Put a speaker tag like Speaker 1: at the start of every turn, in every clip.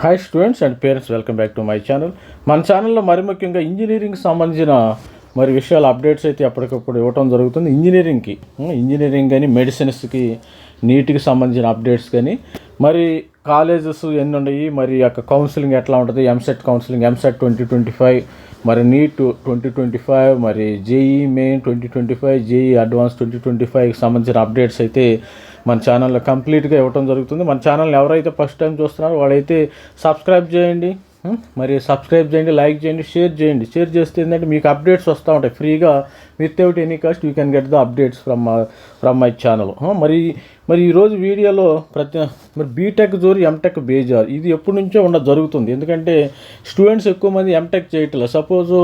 Speaker 1: Hi students and parents welcome back to my channel మన ఛానల్లో మరి ముఖ్యంగా ఇంజనీరింగ్ సంబంధించిన మరి విషయాల అప్డేట్స్ అయితే ఎప్పటికప్పుడు ఇవ్వటం జరుగుతుంది. ఇంజనీరింగ్కి ఇంజనీరింగ్ కానీ మెడిసిన్స్కి నీట్కి సంబంధించిన అప్డేట్స్ కానీ మరి కాలేజెస్ ఎన్ని ఉన్నాయి మరి యొక్క కౌన్సిలింగ్ ఎట్లా ఉంటుంది EAMCET counselling EAMCET twenty twenty five మరి నీట్ ట్వంటీ ట్వంటీ ఫైవ్ మరి JEE main twenty twenty five JEE advance twenty twenty ఫైవ్కి సంబంధించిన అప్డేట్స్ అయితే మన ఛానల్లో కంప్లీట్గా ఇవ్వటం జరుగుతుంది. మన ఛానల్ని ఎవరైతే ఫస్ట్ టైం చూస్తున్నారో వాళ్ళైతే సబ్స్క్రైబ్ చేయండి. మరి సబ్స్క్రైబ్ చేయండి లైక్ చేయండి షేర్ చేయండి. షేర్ చేస్తే ఏంటంటే మీకు అప్డేట్స్ వస్తూ ఉంటాయి. ఫ్రీగా without any cost you can get the updates from from my channel. మరి మరి ఈరోజు వీడియోలో ప్రతి మరి బీటెక్ జోరు ఎంటెక్ బేజార్. ఇది ఎప్పటి నుంచో ఉన్న జరుగుతుంది. ఎందుకంటే స్టూడెంట్స్ ఎక్కువ మంది ఎంటెక్ చేయట్లేదు. సపోజు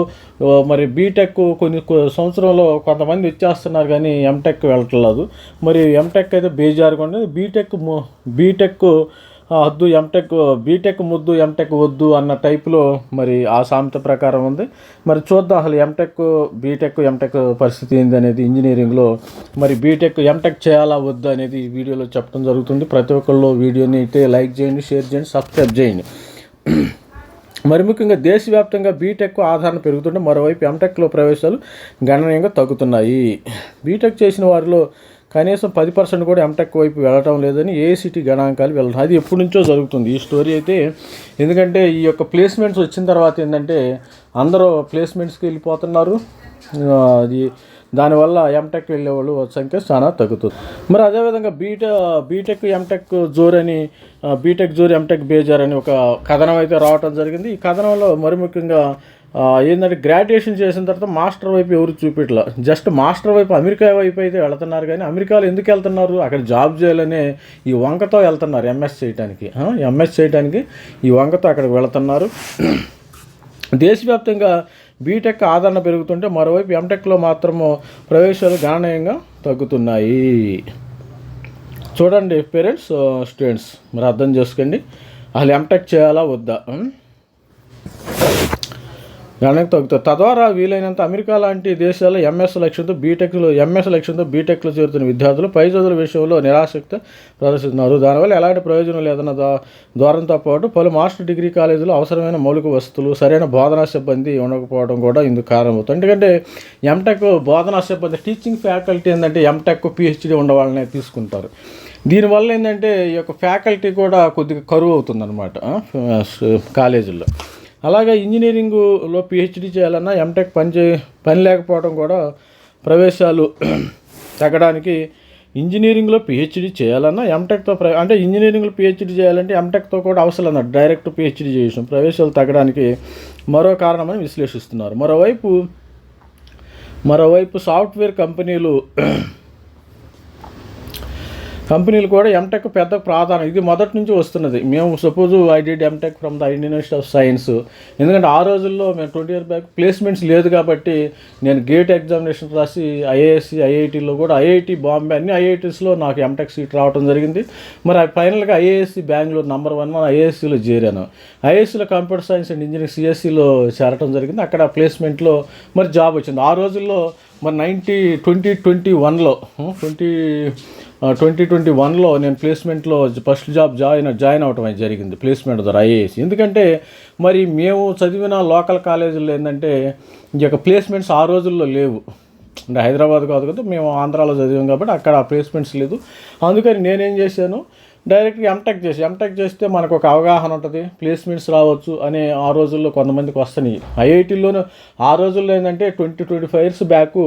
Speaker 1: మరి బీటెక్ కొన్ని సంవత్సరంలో కొంతమంది వచ్చేస్తున్నారు కానీ ఎంటెక్ వెళ్ళట్లేదు. మరి ఎంటెక్ అయితే బేజార్గా ఉండేది. బీటెక్ బీటెక్ వద్దు ఎంటెక్ బీటెక్ ముద్దు ఎంటెక్ వద్దు అన్న టైప్లో మరి ఆ సామెత ప్రకారం ఉంది. మరి చూద్దాం అసలు ఎంటెక్ బీటెక్ ఎంటెక్ పరిస్థితి ఏంది అనేది ఇంజనీరింగ్లో. మరి బీటెక్ ఎంటెక్ చేయాలా వద్దు అనేది ఈ వీడియోలో చెప్పడం జరుగుతుంది. ప్రతి ఒక్కళ్ళు వీడియోని అయితే లైక్ చేయండి షేర్ చేయండి సబ్స్క్రైబ్ చేయండి. మరి ముఖ్యంగా దేశవ్యాప్తంగా బీటెక్ ఆదరణ పెరుగుతుంటే మరోవైపు ఎంటెక్లో ప్రవేశాలు గణనీయంగా తగ్గుతున్నాయి. బీటెక్ చేసిన వారిలో కనీసం పది పర్సెంట్ కూడా ఎంటెక్ వైపు వెళ్ళటం లేదని ఏఐసిటీ గణాంకాలు వెళ్ళడం అది ఎప్పటి నుంచో జరుగుతుంది. ఈ స్టోరీ అయితే ఎందుకంటే ఈ యొక్క ప్లేస్మెంట్స్ వచ్చిన తర్వాత ఏంటంటే అందరూ ప్లేస్మెంట్స్కి వెళ్ళిపోతున్నారు. అది దానివల్ల ఎంటెక్ వెళ్ళేవాళ్ళు సంఖ్య చాలా తగ్గుతుంది. మరి అదేవిధంగా బీటెక్ బీటెక్ ఎంటెక్ జోర్ అని బీటెక్ జోర్ ఎంటెక్ బేజార్ అని ఒక కథనం అయితే రావటం జరిగింది. ఈ కథనంలో మరి ముఖ్యంగా ఏంటంటే గ్రాడ్యుయేషన్ చేసిన తర్వాత మాస్టర్ వైపు ఎవరు చూపించలే జస్ట్ మాస్టర్ వైపు అమెరికా వైపు అయితే వెళ్తున్నారు కానీ అమెరికాలో ఎందుకు వెళ్తున్నారు? అక్కడ జాబ్ చేయాలనే ఈ వంకతో వెళ్తున్నారు ఎంఎస్ చేయడానికి ఎంఎస్ చేయడానికి ఈ వంకతో అక్కడికి వెళ్తున్నారు. దేశవ్యాప్తంగా బీటెక్ ఆదరణ పెరుగుతుంటే మరోవైపు ఎంటెక్లో మాత్రము ప్రవేశాలు గణనీయంగా తగ్గుతున్నాయి. చూడండి పేరెంట్స్ స్టూడెంట్స్ మీరు అర్థం చేసుకోండి. అసలు ఎంటెక్ చేయాలా వద్దా? వెనక్కి తగ్గుతారు తద్వారా వీలైనంత అమెరికా లాంటి దేశాల్లో ఎంఎస్ లక్ష్యంతో బీటెక్లో ఎంఎస్ లక్ష్యంతో బీటెక్లో చేరుతున్న విద్యార్థులు పై చదువుల విషయంలో నిరాసక్తి ప్రదర్శిస్తున్నారు. దానివల్ల ఎలాంటి ప్రయోజనం లేదన్న దా- ద్వారంతో పాటు పలు మాస్టర్ డిగ్రీ కాలేజీలో అవసరమైన మౌలిక వస్తువులు సరైన బోధనా సిబ్బంది ఉండకపోవడం కూడా ఇందుకు కారణమవుతుంది. ఎందుకంటే ఎంటెక్ బోధనా సిబ్బంది టీచింగ్ ఫ్యాకల్టీ ఏంటంటే ఎంటెక్ పిహెచ్డీ ఉండవాళ్ళనే తీసుకుంటారు. దీనివల్ల ఏంటంటే ఈ యొక్క ఫ్యాకల్టీ కూడా కొద్దిగా కరువు అవుతుందన్నమాట ఆ, కాలేజీల్లో. అలాగే ఇంజనీరింగ్లో పిహెచ్డి చేయాలన్నా ఎంటెక్ పని చే పని లేకపోవడం కూడా ప్రవేశాలు తగ్గడానికి ఇంజనీరింగ్లో పిహెచ్డి చేయాలన్నా ఎంటెక్తో ప్ర అంటే ఇంజనీరింగ్లో పిహెచ్డి చేయాలంటే ఎంటెక్తో కూడా అవసరం అన్నారు డైరెక్ట్ పిహెచ్డి చేయడం ప్రవేశాలు తగ్గడానికి మరో కారణమని విశ్లేషిస్తున్నారు. మరోవైపు మరోవైపు సాఫ్ట్వేర్ కంపెనీలు కంపెనీలు కూడా ఎంటెక్ పెద్ద ప్రాధాన్యం. ఇది మొదటి నుంచి వస్తున్నది. మేము suppose I did MTech from the Indian Institute of Science ఎందుకంటే ఆ రోజుల్లో మేము ట్వంటీ ఇయర్ బ్యాక్ ప్లేస్మెంట్స్ లేదు కాబట్టి నేను గేట్ ఎగ్జామినేషన్ రాసి ఐఏఎస్సి ఐఐటీలో కూడా ఐఐటి బాంబే అన్ని ఐఐటీస్లో నాకు ఎంటెక్ సీట్ రావడం జరిగింది. మరి ఫైనల్గా IISc Bengaluru number one one ఐఏఎస్సిలో చేరాను. ఐఏఎస్సిలో కంప్యూటర్ సైన్స్ అండ్ ఇంజనీరింగ్ సిఎస్సిలో చేరటం జరిగింది. అక్కడ ప్లేస్మెంట్లో మరి జాబ్ వచ్చింది. ఆ రోజుల్లో మరి నైంటీ ట్వంటీ ట్వంటీ వన్లో ట్వంటీ ట్వంటీ ట్వంటీ వన్లో నేను ప్లేస్మెంట్లో ఫస్ట్ జాబ్ జాయిన్ జాయిన్ అవటం అనేది జరిగింది ప్లేస్మెంట్ ద్వారా ఐఏఎస్. ఎందుకంటే మరి మేము చదివిన లోకల్ కాలేజీల్లో ఏంటంటే ఈ యొక్క ప్లేస్మెంట్స్ ఆ రోజుల్లో లేవు. అంటే హైదరాబాద్ కాదు కదా మేము ఆంధ్రాలో చదివాం కాబట్టి అక్కడ ప్లేస్మెంట్స్ లేదు. అందుకని నేనేం చేశాను డైరెక్ట్గా ఎంటెక్ చేసి ఎంటెక్ చేస్తే మనకు ఒక అవగాహన ఉంటుంది ప్లేస్మెంట్స్ రావచ్చు అనే ఆ రోజుల్లో కొంతమందికి వస్తున్నాయి ఐఐటీలోనే ఆ రోజుల్లో ఏంటంటే twenty twenty five years back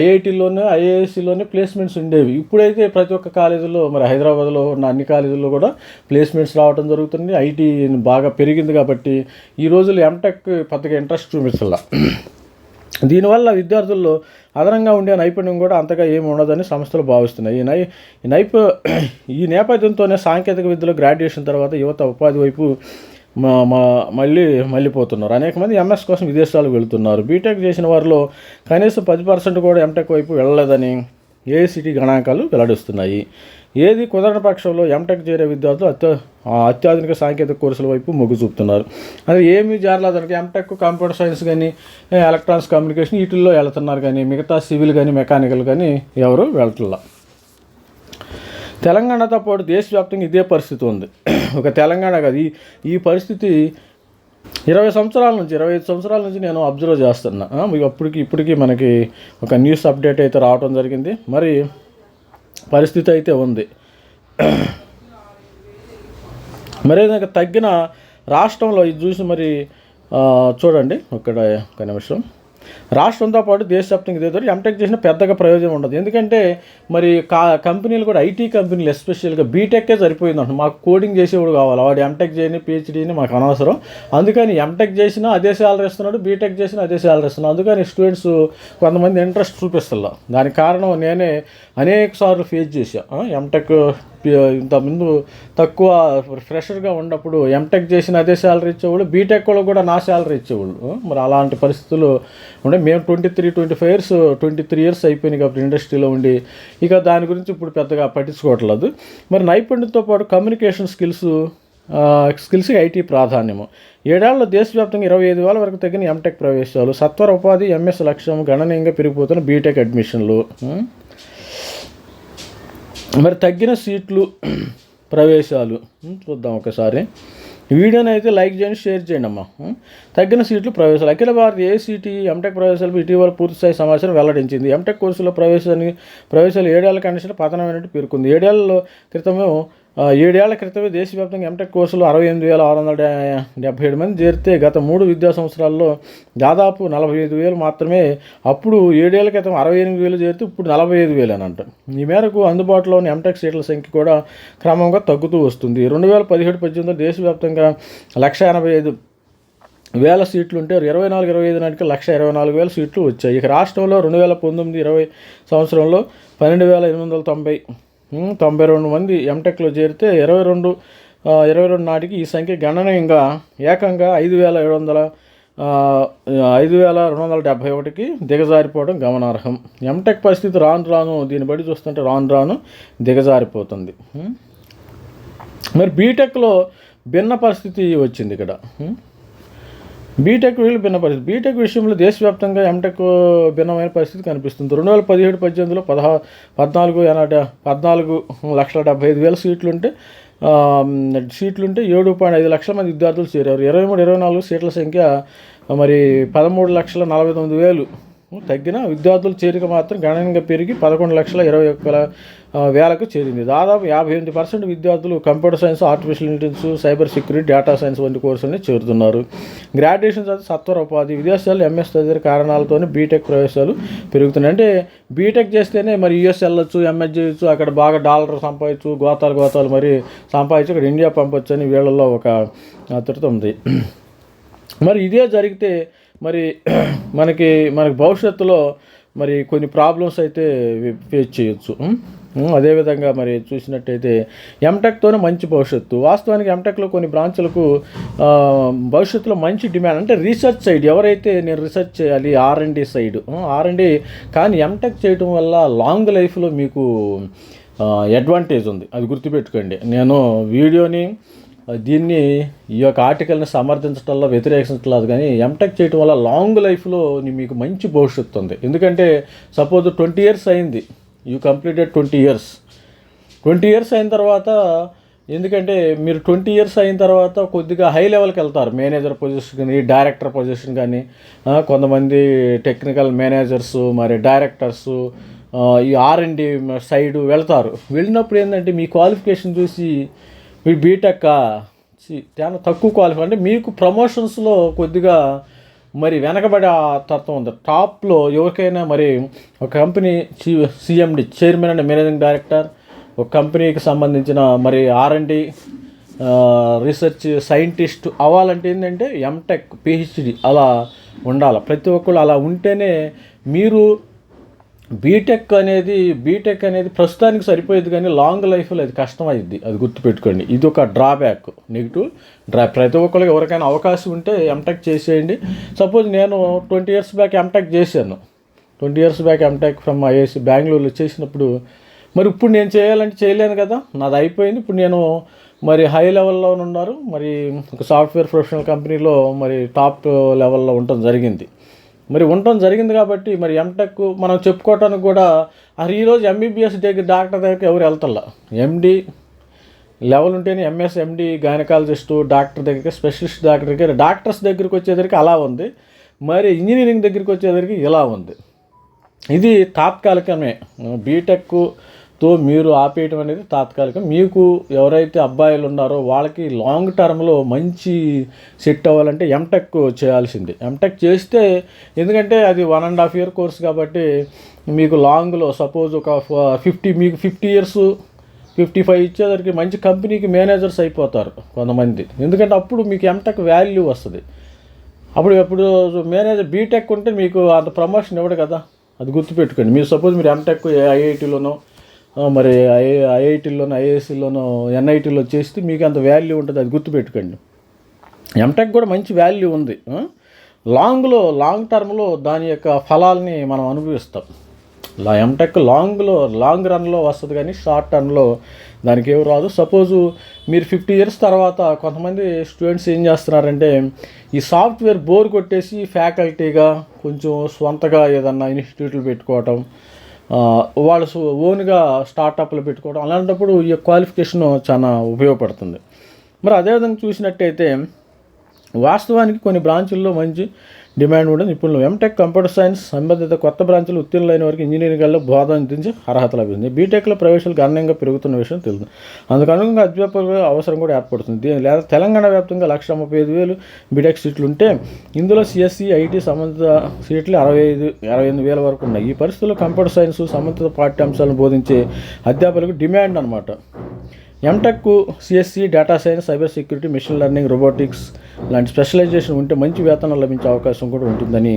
Speaker 1: ఐఐటీలోనే ఐఏఎస్సిలోనే ప్లేస్మెంట్స్ ఉండేవి. ఇప్పుడైతే ప్రతి ఒక్క కాలేజీలో మరి హైదరాబాద్లో ఉన్న అన్ని కాలేజీల్లో కూడా ప్లేస్మెంట్స్ రావడం జరుగుతుంది. ఐటీ బాగా పెరిగింది కాబట్టి ఈ రోజుల్లో ఎంటెక్ పెద్దగా ఇంట్రెస్ట్ చూపించాల దీనివల్ల విద్యార్థుల్లో అదనంగా ఉండే నైపుణ్యం కూడా అంతగా ఏమి ఉండదని సంస్థలు భావిస్తున్నాయి. ఈ నై ఈ నైపు ఈ నేపథ్యంతోనే సాంకేతిక విద్యలో గ్రాడ్యుయేషన్ తర్వాత యువత ఉపాధి వైపు మా మళ్ళీ మళ్ళీపోతున్నారు అనేక మంది ఎంఎస్ కోసం విదేశాలకు వెళుతున్నారు. బీటెక్ చేసిన వారిలో కనీసం పది పర్సెంట్ కూడా ఎంటెక్ వైపు వెళ్ళలేదని ఏఐసిటీ గణాంకాలు వెల్లడిస్తున్నాయి. ఏది కుదరని పక్షంలో ఎంటెక్ చేరే విద్యార్థులు అత్య అత్యాధునిక సాంకేతిక కోర్సుల వైపు మొగ్గు చూపుతున్నారు. అది ఏమీ జారలేదనికి ఎంటెక్ కంప్యూటర్ సైన్స్ కానీ ఎలక్ట్రానిక్స్ కమ్యూనికేషన్ వీటిల్లో వెళ్తున్నారు కానీ మిగతా సివిల్ కానీ మెకానికల్ కానీ ఎవరు వెళ్తున్నా తెలంగాణతో పాటు దేశవ్యాప్తంగా ఇదే పరిస్థితి ఉంది. ఒక తెలంగాణ కాదు ఈ ఈ పరిస్థితి ఇరవై సంవత్సరాల నుంచి ఇరవై ఐదు సంవత్సరాల నుంచి నేను అబ్జర్వ్ చేస్తున్నా. అప్పటికి ఇప్పటికీ మనకి ఒక న్యూస్ అప్డేట్ అయితే రావడం జరిగింది. మరి పరిస్థితి అయితే ఉంది. మరి నాకు తగ్గిన రాష్ట్రంలో ఇది చూసి మరి చూడండి. ఇక్కడ ఒక నిమిషం. రాష్ట్రంతో పాటు దేశవ్యాప్తంగా ఇదే ఎంటెక్ చేసిన పెద్దగా ప్రయోజనం ఉండదు. ఎందుకంటే మరి కా కంపెనీలు కూడా ఐటీ కంపెనీలు ఎస్పెషల్గా బీటెక్కే సరిపోయిందంట మాకు కోడింగ్ చేసేవాడు కావాలి. వాడు ఎంటెక్ చేయని పిహెచ్డీని మాకు అనవసరం. అందుకని ఎంటెక్ చేసినా అదే శాలరీ ఇస్తున్నాడు బీటెక్ చేసినా అదే శాలరీ ఇస్తున్నాడు. అందుకని స్టూడెంట్స్ కొంతమంది ఇంట్రెస్ట్ చూపిస్తున్నారు. దానికి కారణం నేనే అనేక సార్లు ఫేస్ చేశాను ఎంటెక్ ఇంతకుముందు తక్కువ ఫ్రెషర్గా ఉన్నప్పుడు ఎంటెక్ చేసిన అదే శాలరీ ఇచ్చేవాళ్ళు బీటెక్ వాళ్ళు కూడా నా శాలరీ ఇచ్చేవాళ్ళు. మరి అలాంటి పరిస్థితులు ఉండే. మేము twenty three twenty five years twenty three years అయిపోయినాయి కాబట్టి ఇండస్ట్రీలో ఉండి. ఇక దాని గురించి ఇప్పుడు పెద్దగా పట్టించుకోవట్లేదు. మరి నైపుణ్యంతో పాటు కమ్యూనికేషన్ స్కిల్స్ స్కిల్స్ ఐటీ ప్రాధాన్యము. ఏడాళ్ళలో దేశవ్యాప్తంగా ఇరవై ఐదు వేల వరకు తగ్గిన ఎంటెక్ ప్రవేశాలు సత్వర ఉపాధి ఎంఎస్ లక్ష్యం గణనీయంగా పెరిగిపోతున్న బీటెక్ అడ్మిషన్లు మరి తగ్గిన సీట్లు ప్రవేశాలు చూద్దాం ఒకసారి. వీడియోని అయితే లైక్ చేయండి షేర్ చేయండి అమ్మా. తగ్గిన సీట్లు ప్రవేశాలు. అఖిల భారత ఏసీటీ ఎంటెక్ ప్రవేశాలు ఇటీవల పూర్తిస్థాయి సమాచారం వెల్లడించింది. ఎంటెక్ కోర్సులో ప్రవేశాన్ని ప్రవేశాలు ఏడేళ్ళ కండిషన్ పతనమైనట్టు పేర్కొంది. ఏడేళ్ళ క్రితమే ఏడేళ్ళ క్రితమే దేశవ్యాప్తంగా ఎంటెక్ కోర్సులు అరవై ఎనిమిది వేల ఆరు వందల డెబ్బై ఏడు మంది చేరితే గత మూడు విద్యా సంవత్సరాల్లో దాదాపు నలభై ఐదు వేలు మాత్రమే. అప్పుడు ఏడేళ్ళ క్రితం అరవై ఎనిమిది వేలు చేరితే ఇప్పుడు నలభై ఐదు వేలు అని అంట ఈ మేరకు అందుబాటులో ఉన్న ఎంటెక్ సీట్ల సంఖ్య కూడా క్రమంగా తగ్గుతూ వస్తుంది. రెండు వేల పదిహేడు పద్దెనిమిదిలో దేశవ్యాప్తంగా లక్ష ఎనభై ఐదు వేల సీట్లు ఉంటే ఇరవై నాలుగు ఇరవై ఐదు నాటికి లక్ష ఇరవై నాలుగు వేల సీట్లు వచ్చాయి. ఇక రాష్ట్రంలో రెండు వేల పంతొమ్మిది ఇరవై సంవత్సరంలో పన్నెండు వేల ఎనిమిది వందల తొంభై తొంభై రెండు మంది ఎంటెక్లో చేరితే ఇరవై రెండు ఇరవై రెండు నాటికి ఈ సంఖ్య గణనీయంగా ఏకంగా ఐదు వేల ఏడు వందల ఐదు వేల రెండు వందల డెబ్భై ఒకటికి దిగజారిపోవడం గమనార్హం. ఎంటెక్ పరిస్థితి రాను రాను దీన్ని బట్టి చూస్తుంటే రాను రాను దిగజారిపోతుంది. మరి బీటెక్లో భిన్న పరిస్థితి వచ్చింది ఇక్కడ. బీటెక్ వీళ్ళు భిన్న పరిస్థితి. బీటెక్ విషయంలో దేశవ్యాప్తంగా ఎంటెక్ భిన్నమైన పరిస్థితి కనిపిస్తుంది. రెండు వేల పదిహేడు పద్దెనిమిదిలో పదహా పద్నాలుగు ఎనభై పద్నాలుగు లక్షల డెబ్బై ఐదు వేల సీట్లు ఉంటే సీట్లు ఉంటే ఏడు పాయింట్ ఐదు లక్షల మంది విద్యార్థులు చేరారు. ఇరవై మూడు ఇరవై నాలుగు సీట్ల సంఖ్య మరి పదమూడు లక్షల నలభై తొమ్మిది వేలు తగ్గిన విద్యార్థుల చేరిక మాత్రం గణనీయంగా పెరిగి పదకొండు లక్షల ఇరవై ఒక్క వేలకు చేరింది. దాదాపు యాభై ఎనిమిది పర్సెంట్ విద్యార్థులు computer science artificial intelligence cyber security data science వంటి కోర్సులని చేరుతున్నారు. గ్రాడ్యుయేషన్ చదివి సత్వర ఉపాధి. విదేశాల్లో ఎంఎస్ తదితర కారణాలతోనే బీటెక్ ప్రవేశాలు పెరుగుతున్నాయి. అంటే బీటెక్ చేస్తేనే మరి యుఎస్ వెళ్ళొచ్చు ఎంఎస్ చేయొచ్చు అక్కడ బాగా డాలర్ సంపాదించు గోతాలు గోతాలు మరి సంపాదించి ఇక్కడ ఇండియా పంపొచ్చు అని వీళ్ళల్లో ఒక అతడితో ఉంది. మరి ఇదే జరిగితే మరి మనకి మనకి భవిష్యత్తులో మరి కొన్ని ప్రాబ్లమ్స్ అయితే ఫేస్ చేయొచ్చు. అదేవిధంగా మరి చూసినట్టయితే ఎంటెక్తోనే మంచి భవిష్యత్తు. వాస్తవానికి ఎంటెక్లో కొన్ని బ్రాంచ్లకు భవిష్యత్తులో మంచి డిమాండ్ అంటే రీసెర్చ్ సైడ్ ఎవరైతే నేను రీసెర్చ్ చేయాలి R and D side R and D కానీ ఎంటెక్ చేయడం వల్ల లాంగ్ లైఫ్లో మీకు అడ్వాంటేజ్ ఉంది. అది గుర్తుపెట్టుకోండి. నేను వీడియోని దీన్ని ఈ యొక్క ఆర్టికల్ని సమర్థించడంలో వ్యతిరేకించట్లేదు కానీ ఎంటెక్ చేయడం వల్ల లాంగ్ లైఫ్లో మీకు మంచి భవిష్యత్తు ఉంది. ఎందుకంటే సపోజ్ ట్వంటీ ఇయర్స్ అయింది. You completed twenty years twenty years అయిన తర్వాత ఎందుకంటే మీరు ట్వంటీ ఇయర్స్ అయిన తర్వాత కొద్దిగా హై లెవెల్కి వెళ్తారు. మేనేజర్ పొజిషన్ కానీ డైరెక్టర్ పొజిషన్ కానీ కొంతమంది టెక్నికల్ మేనేజర్స్ మరి డైరెక్టర్స్ ఈ ఆర్ అండ్ డి సైడ్ వెళ్తారు. వెళ్ళినప్పుడు ఏంటంటే మీ క్వాలిఫికేషన్ చూసి మీ బీటెక్ చాలా తక్కువ క్వాలిఫై అంటే మీకు ప్రమోషన్స్లో కొద్దిగా మరి వెనకబడే ఆ తత్వం ఉంది. టాప్లో ఎవరికైనా మరి ఒక కంపెనీ చీ CMD chairman and managing director ఒక కంపెనీకి సంబంధించిన మరి ఆర్ రీసెర్చ్ సైంటిస్ట్ అవ్వాలంటే ఏంటంటే ఎంటెక్ పిహెచ్డి అలా ఉండాలి. ప్రతి ఒక్కళ్ళు అలా ఉంటేనే మీరు బీటెక్ అనేది బీటెక్ అనేది ప్రస్తుతానికి సరిపోయేది కానీ లాంగ్ లైఫ్లో అది కష్టం అయింది అది గుర్తుపెట్టుకోండి. ఇది ఒక డ్రాబ్యాక్ నెగిటివ్ డ్రా ప్రతి ఒక్కరికి ఎవరికైనా అవకాశం ఉంటే ఎంటెక్ చేసేయండి. సపోజ్ నేను ట్వంటీ ఇయర్స్ బ్యాక్ ఎంటెక్ చేశాను. Twenty years back MTech from IISc బెంగళూరులో చేసినప్పుడు మరి ఇప్పుడు నేను చేయాలంటే చేయలేను కదా? నాది అయిపోయింది. ఇప్పుడు నేను మరి హై లెవెల్లో ఉన్నారు. మరి ఒక సాఫ్ట్వేర్ ప్రొఫెషనల్ కంపెనీలో మరి టాప్ లెవెల్లో ఉండటం జరిగింది. మరి ఉండటం జరిగింది కాబట్టి మరి ఎంటెక్ మనం చెప్పుకోవటానికి కూడా అరే ఈరోజు ఎంబీబీఎస్ దగ్గర డాక్టర్ దగ్గరికి ఎవరు వెళ్తల్లా ఎండి లెవెల్ ఉంటేనే ఎంఎస్ ఎండి గైనకాలజిస్టు డాక్టర్ దగ్గరికి స్పెషలిస్ట్ డాక్టర్ దగ్గర డాక్టర్స్ దగ్గరికి వచ్చేసరికి అలా ఉంది. మరి ఇంజనీరింగ్ దగ్గరికి వచ్చేసరికి ఇలా ఉంది. ఇది తాత్కాలికమే. తో మీరు ఆపేయటం అనేది తాత్కాలికం. మీకు ఎవరైతే అబ్బాయిలు ఉన్నారో వాళ్ళకి లాంగ్ టర్మ్లో మంచి సెట్ అవ్వాలంటే ఎంటెక్ చేయాల్సింది. ఎంటెక్ చేస్తే ఎందుకంటే అది one and half year course కాబట్టి మీకు లాంగ్లో సపోజ్ ఒక ఫిఫ్టీ మీకు ఫిఫ్టీ ఇయర్స్ ఫిఫ్టీ ఫైవ్ ఇచ్చేసరికి మంచి కంపెనీకి మేనేజర్స్ అయిపోతారు కొంతమంది. ఎందుకంటే అప్పుడు మీకు ఎంటెక్ వాల్యూ వస్తుంది. అప్పుడు ఎప్పుడు మేనేజర్ బీటెక్ ఉంటే మీకు అంత ప్రమోషన్ ఇవ్వడు కదా. అది గుర్తుపెట్టుకోండి. మీరు సపోజ్ మీరు ఎంటెక్ ఐఐటీలోనో మరి ఐ ఐఐటీలోనో ఐఏఎస్సీలోనో ఎన్ఐటీలో చేస్తే మీకు అంత వాల్యూ ఉంటుంది అది గుర్తుపెట్టుకోండి. ఎంటెక్ కూడా మంచి వాల్యూ ఉంది. లాంగ్లో లాంగ్ టర్మ్లో దాని యొక్క ఫలాల్ని మనం అనుభవిస్తాం. లా ఎంటెక్ లాంగ్లో లాంగ్ రన్లో వస్తుంది కానీ షార్ట్ టర్మ్లో దానికి ఏమి రాదు. సపోజు మీరు ఫిఫ్టీ ఇయర్స్ తర్వాత కొంతమంది స్టూడెంట్స్ ఏం చేస్తున్నారంటే ఈ సాఫ్ట్వేర్ బోర్ కొట్టేసి ఫ్యాకల్టీగా కొంచెం స్వంతగా ఏదన్నా ఇన్స్టిట్యూట్లు పెట్టుకోవటం వాళ్ళు ఓన్గా స్టార్టప్లు పెట్టుకోవడం అలాంటప్పుడు ఈ క్వాలిఫికేషన్ చాలా ఉపయోగపడుతుంది. మరి అదేవిధంగా చూసినట్టయితే వాస్తవానికి కొన్ని బ్రాంచుల్లో మంచి డిమాండ్ ఉండదు. నిపుణులు ఎంటెక్ కంప్యూటర్ సైన్స్ సంబంధిత కొత్త బ్రాంచులు ఉత్తీర్ణులైన వారికి ఇంజనీరింగ్లో బోధన అందించి అర్హత లభించింది బీటెక్లో ప్రవేశాలు గణనీయంగా పెరుగుతున్న విషయం తెలుసు. అందుకు అనుగుణంగా అధ్యాపకుల అవసరం కూడా ఏర్పడుతుంది. లేదా తెలంగాణ వ్యాప్తంగా లక్ష ముప్పై ఐదు వేలు బీటెక్ సీట్లు ఉంటే ఇందులో సిఎస్సి ఐటీ సంబంధిత సీట్లు అరవై ఐదు అరవై ఎనిమిది వేల వరకు ఉన్నాయి. ఈ పరిస్థితుల్లో కంప్యూటర్ సైన్స్ సంబంధిత పాఠ్యాంశాలను బోధించే అధ్యాపకులకు డిమాండ్ అనమాట MTech CSE data science cyber security machine learning robotics లాంటి స్పెషలైజేషన్ ఉంటే మంచి వేతనం లభించే అవకాశం కూడా ఉంటుందని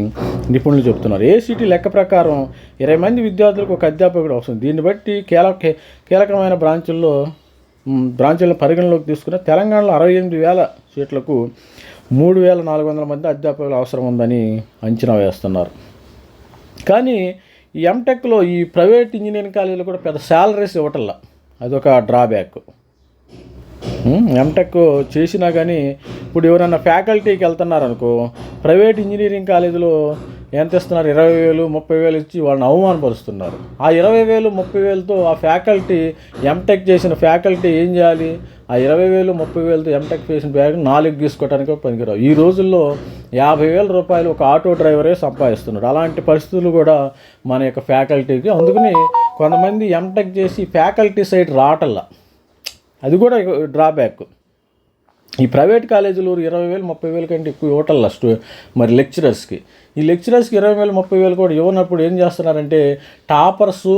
Speaker 1: నిపుణులు చెబుతున్నారు. ఏసీటీ లెక్క ప్రకారం ఇరవై మంది విద్యార్థులకు ఒక అధ్యాపకుడు అవసరం. దీన్ని బట్టి కీలక కీలకమైన బ్రాంచుల్లో బ్రాంచులను పరిగణలోకి తీసుకున్న తెలంగాణలో అరవై ఎనిమిది వేల సీట్లకు మూడు వేల నాలుగు వందల మంది అధ్యాపకులు అవసరం ఉందని అంచనా వేస్తున్నారు. కానీ ఈ ఎంటెక్లో ఈ ప్రైవేట్ ఇంజనీరింగ్ కాలేజీలు కూడా పెద్ద శాలరీస్ ఇవ్వటల్లా అదొక డ్రాబ్యాక్ ఎంటెక్ చేసినా కానీ ఇప్పుడు ఎవరైనా ఫ్యాకల్టీకి వెళ్తున్నారనుకో ప్రైవేట్ ఇంజనీరింగ్ కాలేజీలో ఎంత ఇస్తున్నారు? ఇరవై వేలు ముప్పై వేలు ఇచ్చి వాళ్ళని అవమానపరుస్తున్నారు. ఆ ఇరవై వేలు ముప్పై వేలతో ఆ ఫ్యాకల్టీ ఎంటెక్ చేసిన ఫ్యాకల్టీ ఏం చేయాలి? ఆ ఇరవై వేలు ముప్పై వేలతో ఎంటెక్ చేసిన బ్యాగ్ నాలుగు తీసుకోవడానికి పనికిరావు. ఈ రోజుల్లో యాభై వేల రూపాయలు ఒక ఆటో డ్రైవరే సంపాదిస్తున్నాడు. అలాంటి పరిస్థితులు కూడా మన యొక్క ఫ్యాకల్టీకి అందుకని కొంతమంది ఎంటెక్ చేసి ఫ్యాకల్టీ సైడ్ రావటల్లా అది కూడా డ్రాబ్యాక్ ఈ ప్రైవేట్ కాలేజీలు ఇరవై వేలు ముప్పై వేల కంటే ఎక్కువ ఇవ్వటల్లా స్టూ మరి లెక్చరర్స్కి ఈ లెక్చరర్స్కి ఇరవై వేలు ముప్పై వేలు కూడా ఇవ్వనప్పుడు ఏం చేస్తున్నారంటే టాపర్సు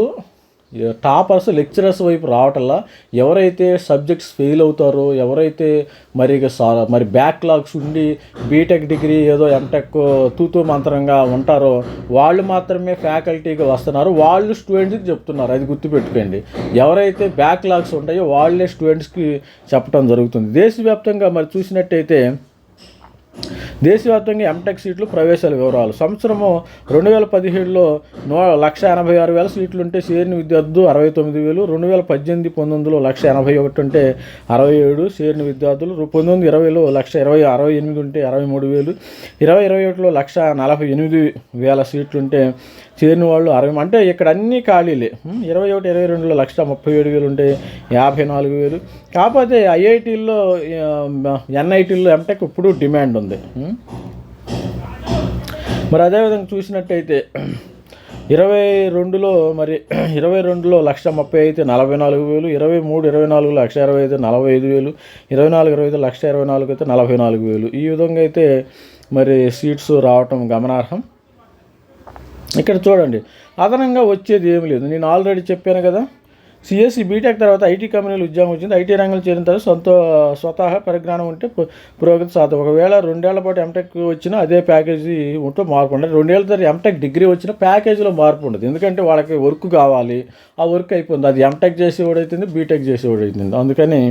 Speaker 1: టాపర్స్ లెక్చరర్స్ వైపు రావటంలా ఎవరైతే సబ్జెక్ట్స్ ఫెయిల్ అవుతారో ఎవరైతే మరి ఇక మరి బ్యాక్లాగ్స్ ఉండి బీటెక్ డిగ్రీ ఏదో ఎంటెక్ తూతూ మంత్రంగా ఉంటారో వాళ్ళు మాత్రమే ఫ్యాకల్టీగా వస్తున్నారు. వాళ్ళు స్టూడెంట్స్కి చెప్తున్నారు. అది గుర్తుపెట్టుకోండి. ఎవరైతే బ్యాక్లాగ్స్ ఉంటాయో వాళ్ళే స్టూడెంట్స్కి చెప్పడం జరుగుతుంది. దేశవ్యాప్తంగా మరి చూసినట్టయితే దేశవ్యాప్తంగా ఎంటెక్ సీట్లు ప్రవేశాల వివరాలు. సంవత్సరము రెండు వేల పదిహేడులో నూ లక్ష ఎనభై ఆరు వేల సీట్లు ఉంటే చేరిన విద్యార్థులు అరవై తొమ్మిది వేలు రెండు వేల పద్దెనిమిది పంతొమ్మిదిలో లక్ష ఎనభై ఒకటి ఉంటే అరవై ఏడు చేరిన విద్యార్థులు పంతొమ్మిది ఇరవైలో లక్ష ఇరవై అరవై ఎనిమిది ఉంటే అరవై మూడు వేలు ఇరవై ఇరవై ఒకటిలో లక్ష నలభై ఎనిమిది వేల సీట్లు ఉంటే చేరిన వాళ్ళు అరవై అంటే ఇక్కడ అన్ని ఖాళీలే. ఇరవై ఒకటి ఇరవై రెండులో లక్ష ముప్పై ఏడు వేలు ఉంటే యాభై నాలుగు వేలు. కాకపోతే ఐఐటీల్లో ఎన్ఐటీల్లో ఎంటెక్ ఇప్పుడు డిమాండ్ ఉంది. మరి అదేవిధంగా చూసినట్టయితే ఇరవై రెండులో మరి ఇరవై రెండులో లక్ష ముప్పై అయితే నలభై నాలుగు వేలు. ఇరవై మూడు ఇరవై నాలుగు లక్ష ఇరవై ఐదు నలభై ఐదు వేలు. ఇరవై నాలుగు ఇరవై ఐదు లక్ష ఇరవై నాలుగు అయితే నలభై నాలుగు వేలు. ఈ విధంగా అయితే మరి సీట్స్ రావటం గమనార్హం. ఇక్కడ చూడండి. అదనంగా వచ్చేది ఏమి లేదు. నేను ఆల్రెడీ చెప్పాను కదా సిఎస్సి బీటెక్ తర్వాత ఐటీ కంపెనీలు ఉద్యోగం వచ్చింది. ఐటీ రంగంలో చేరిన తర్వాత సొంత స్వతహా పరిజ్ఞానం ఉంటే పురోగతి సాధం ఒకవేళ రెండేళ్ళ పాటు ఎంటెక్ వచ్చినా అదే ప్యాకేజీ ఉంటూ మార్పు ఉండదు. రెండేళ్ళ తర్వాత ఎంటెక్ డిగ్రీ వచ్చినా ప్యాకేజీలో మార్పు ఉండదు. ఎందుకంటే వాళ్ళకి వర్క్ కావాలి. ఆ వర్క్ అయిపోయింది. అది ఎంటెక్ చేసి అవుతుంది బీటెక్ చేసి అవుతుంది అందుకని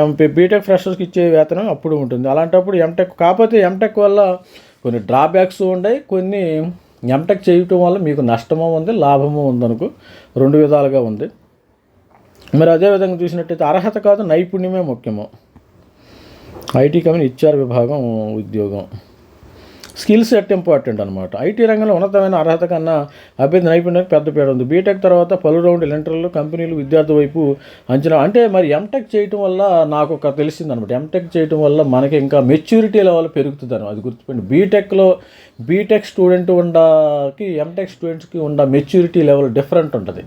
Speaker 1: ఎంపీ బీటెక్ ఫ్రెషర్స్కి ఇచ్చే వేతనం అప్పుడు ఉంటుంది. అలాంటప్పుడు ఎంటెక్ కాకపోతే ఎంటెక్ వల్ల కొన్ని డ్రాబ్యాక్స్ ఉన్నాయి కొన్ని ఎంటెక్ చేయటం వల్ల మీకు నష్టము ఉంది లాభము ఉందనుకో రెండు విధాలుగా ఉంది. మరి అదేవిధంగా చూసినట్టయితే అర్హత కాదు నైపుణ్యమే ముఖ్యము. ఐటీ కంపెనీ హెచ్ఆర్ విభాగం ఉద్యోగం. స్కిల్ సెట్ ఇంపార్టెంట్ అనమాట ఐటీ రంగంలో ఉన్నతమైన అర్హత కన్నా అభ్యర్థి నైపుణ్యానికి పెద్ద పేరు ఉంది. బీటెక్ తర్వాత పలు రౌండ్ ఇంటర్లు కంపెనీలు విద్యార్థి వైపు అంచనా. అంటే మరి ఎంటెక్ చేయటం వల్ల నాకు ఒక తెలిసింది అనమాట ఎంటెక్ చేయటం వల్ల మనకి ఇంకా మెచ్యూరిటీ లెవెల్ పెరుగుతుంది అది గుర్తుపెట్టి బీటెక్లో బీటెక్ స్టూడెంట్ ఉండకి ఎంటెక్ స్టూడెంట్స్కి ఉన్న మెచ్యూరిటీ లెవెల్ డిఫరెంట్ ఉంటుంది.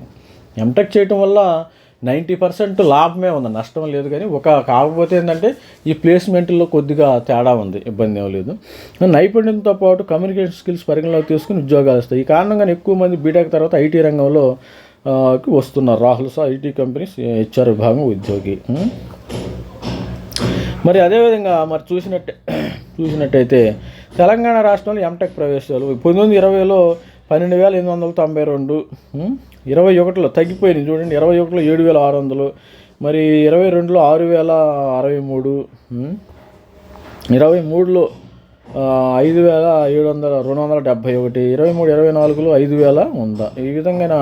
Speaker 1: ఎంటెక్ చేయటం వల్ల నైంటీ పర్సెంట్ లాభమే ఉంది. నష్టం లేదు కానీ ఒక కాకపోతే ఏంటంటే ఈ ప్లేస్మెంట్లో కొద్దిగా తేడా ఉంది. ఇబ్బంది ఏం లేదు. నైపుణ్యంతో పాటు కమ్యూనికేషన్ స్కిల్స్ పరిగణలోకి తీసుకుని ఉద్యోగాలు వస్తాయి. ఈ కారణంగానే ఎక్కువ మంది బీటెక్ తర్వాత ఐటీ రంగంలో వస్తున్నారు. రాహుల్ సా ఐటీ కంపెనీస్ హెచ్ఆర్ విభాగం ఉద్యోగి. మరి అదేవిధంగా మరి చూసినట్టే చూసినట్టయితే తెలంగాణ రాష్ట్రంలో ఎంటెక్ ప్రవేశాలు. పంతొమ్మిది ఇరవైలో పన్నెండు వేల ఎనిమిది వందల తొంభై రెండు ఇరవై ఒకటిలో తగ్గిపోయింది చూడండి. ఇరవై ఒకటిలో ఏడు వేల ఆరు వందలు మరి ఇరవై రెండులో ఆరు వేల అరవై మూడు ఇరవై మూడులో ఐదు వేల ఏడు వందల రెండు వందల డెబ్భై ఒకటి ఇరవై మూడు ఇరవై నాలుగులో ఐదు వేల ఉందా ఈ విధంగా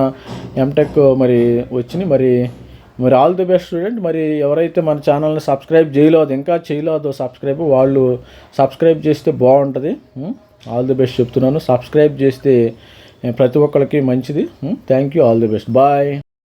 Speaker 1: ఎంటెక్ మరి వచ్చినాయి. మరి మరి ఆల్ ది బెస్ట్ స్టూడెంట్ మరి ఎవరైతే మన ఛానల్ని సబ్స్క్రైబ్ చేయలేదు ఇంకా చేయలేదు సబ్స్క్రైబ్ వాళ్ళు సబ్స్క్రైబ్ చేస్తే బాగుంటుంది. ఆల్ ది బెస్ట్ చెప్తున్నాను. సబ్స్క్రైబ్ చేస్తే ప్రతి ఒక్కరికి మంచిది. Thank you all the best bye